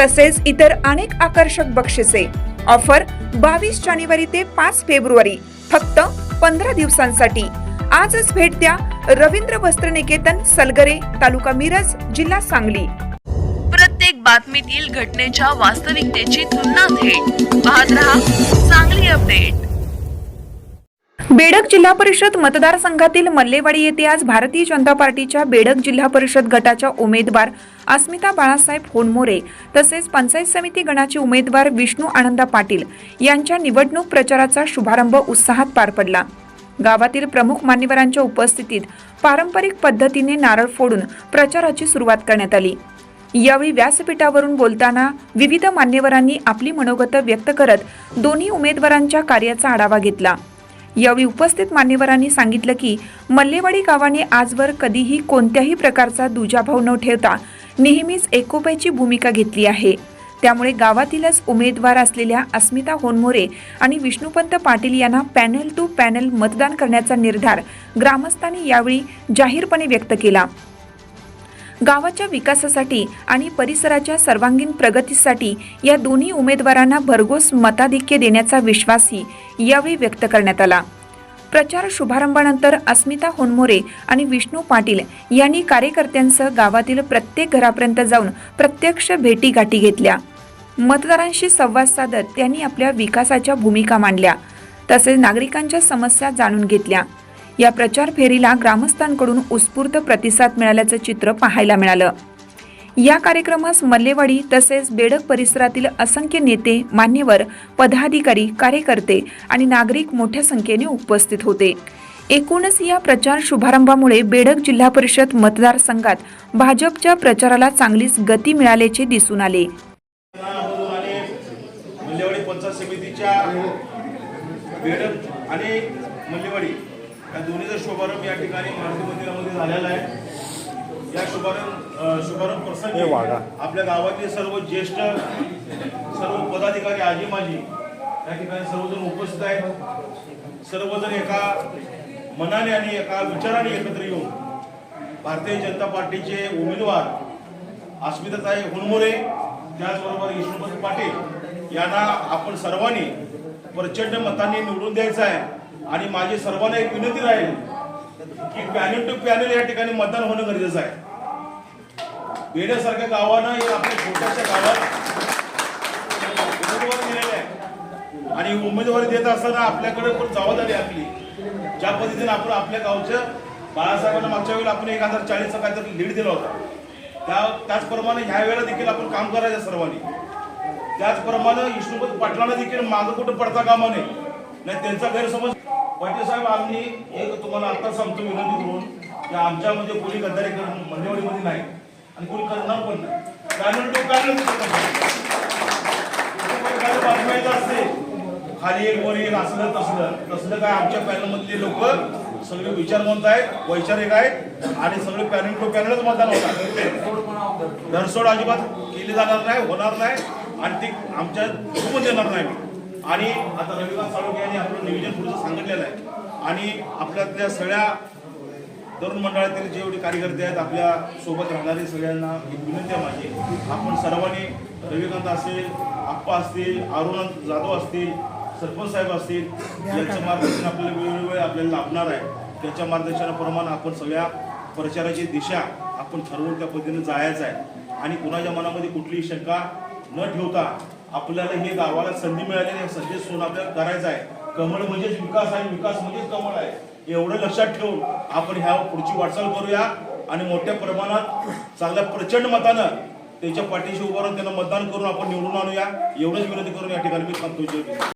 तसेच इतर अनेक आकर्षक बक्षिसे. ऑफर बावीस जानेवारी ते पाच फेब्रुवारी फक्त पंधरा दिवसांसाठी. आजच भेट द्या रवींद्र वस्त्र निकेतन सलगरे तालुका मिरज जिल्हा सांगली. प्रत्येक बातमीतील घटनेच्या वास्तविकतेची तुलना थेट. पाहत रहा चांगली अपडेट. बेडक जिल्हा परिषद मतदारसंघातील मल्लेवाडी येथे आज भारतीय जनता पार्टीच्या बेडक जिल्हा परिषद गटाच्या उमेदवार अस्मिता बाळासाहेब होनमोरे तसेच पंचायत समिती गणाचे उमेदवार विष्णू आनंदा पाटील यांच्या निवडणूक प्रचाराचा शुभारंभ उत्साहात पार पडला. गावातील प्रमुख मान्यवरांच्या उपस्थितीत पारंपरिक पद्धतीने नारळ फोडून प्रचाराची सुरुवात करण्यात आली. यावेळी व्यासपीठावरून बोलताना विविध मान्यवरांनी आपली मनोगत व्यक्त करत दोन्ही उमेदवारांच्या कार्याचा आढावा घेतला. यावेळी उपस्थित मान्यवरांनी सांगितलं की मल्लेवाडी गावाने आजवर कधीही कोणत्याही प्रकारचा दुजाभाव न ठेवता नेहमीच एकोप्याची भूमिका घेतली आहे. त्यामुळे गावातीलच उमेदवार असलेल्या अस्मिता होनमोरे आणि विष्णुपंत पाटील यांना पॅनल टू पॅनल मतदान करण्याचा निर्धार ग्रामस्थांनी यावेळी जाहीरपणे व्यक्त केला. गावाच्या विकासासाठी आणि परिसराच्या सर्वांगीण प्रगतीसाठी या दोन्ही उमेदवारांना भरघोस मताधिक्य देण्याचा विश्वासही यावेळी व्यक्त करण्यात आला. प्रचार शुभारंभानंतर अस्मिता होनमोरे आणि विष्णू पाटील यांनी कार्यकर्त्यांसह गावातील प्रत्येक घरापर्यंत जाऊन प्रत्यक्ष भेटीगाठी घेतल्या. मतदारांशी संवाद साधत त्यांनी आपल्या विकासाच्या भूमिका मांडल्या. तसेच नागरिकांच्या समस्या जाणून घेतल्या. या प्रचार फेरीला ग्रामस्थांकडून उत्स्फूर्त प्रतिसाद मिळाल्याचं चित्र पाहायला मिळालं. या कार्यक्रमास मल्लेवाडी तसेच बेडक परिसरातील असंख्य नेते मान्यवर पदाधिकारी कार्यकर्ते आणि नागरिक मोठ्या संख्येने उपस्थित होते. एकूणच या प्रचार शुभारंभामुळे बेडक जिल्हा परिषद मतदारसंघात भाजपच्या प्रचाराला चांगलीच गती मिळाल्याचे दिसून आले. पंचायत समितीच्या बेडक आणि मल्लेवाडी या दोन्हीचा शुभारंभ या ठिकाणी मारुती मंदिरामध्ये झालेला आहे. या शुभारंभ शुभारंभ प्रसंगी आपल्या गावातील सर्व ज्येष्ठ सर्व पदाधिकारी आजी माजी या ठिकाणी सर्वजण उपस्थित आहेत. सर्वजण एका मनाने आणि एका विचाराने एकत्र येऊन भारतीय जनता पार्टीचे उमेदवार अस्मिताताई हुनमोरे त्याचबरोबर विष्णुपत पाटील यांना आपण सर्वांनी प्रचंड मतांनी निवडून द्यायचं आहे. आणि माझी सर्वांना एक विनंती राहील की पॅनल टू पॅनल या ठिकाणी मतदान होणं गरजेचं आहे. बेड्यासारख्या गावानं या आपल्या छोट्याशा गावात उमेदवार दिलेले आहे. आणि उमेदवारी देत असताना आपल्याकडे पण जबाबदारी आपली. ज्या पद्धतीने आपण आपल्या गावच्या बाळासाहेबांना मागच्या वेळेला आपण एक हजार चाळीसचा काहीतरी लीड दिला होता. त्या त्याचप्रमाणे ह्या वेळेला देखील आपण काम करायचं सर्वांनी. त्याचप्रमाणे विष्णुपत पाटलांना देखील मागं कुठं पडता कामा नये. नाही त्यांचा गैरसमज पाटील साहेब आम्ही एक तुम्हाला आता सांगतो विनंती करून की आमच्यामध्ये कोणी गद्दारी करून मंडेवाडीमध्ये नाही आणि कोणी करणार पण नाही. कारण टू पॅनल असते खाली एक वर एक असलं तसलं. तसलं काय आमच्या पॅनलमधले लोक सगळे विचारवंत आहेत वैचारिक आहेत आणि सगळे पॅनल टू पॅनलच मतदान होतात. धरसोड अजिबात केली जाणार नाही होणार नाही आणि ती आमच्या चुकून देणार नाही. आणि आता रविकांत साळुके यांनी आपलं नियोजन पुढचं सांगितलेलं आहे. आणि आपल्यातल्या सगळ्या तरुण मंडळातील जेवढे कार्यकर्ते आहेत आपल्यासोबत राहणारे सगळ्यांना एक विनंती आहे माझी. आपण सर्वांनी रविकांत असेल आप्पा असतील अरुण जाधव असतील सरपंच साहेब असतील यांचं मार्गदर्शन आपल्याला वेळोवेळी आपल्याला लाभणार आहे. त्याच्या मार्गदर्शनाप्रमाणे आपण सगळ्या प्रचाराची दिशा आपण ठरवून त्या पद्धतीने जायचं आहे. आणि कुणाच्या मनामध्ये कुठलीही शंका न ठेवता आपल्याला हे गावाला संधी मिळालेली आहे संधी सोन आपल्याला करायचं आहे. कमळ म्हणजेच विकास आहे विकास म्हणजेच कमळ आहे. एवढं लक्षात ठेवून आपण ह्या पुढची वाटचाल करूया आणि मोठ्या प्रमाणात चांगल्या प्रचंड मतानं त्याच्या पाठीशी उभारून त्यांना मतदान करून आपण निवडून आणूया. एवढंच विनंती करून या ठिकाणी मी थांबतो.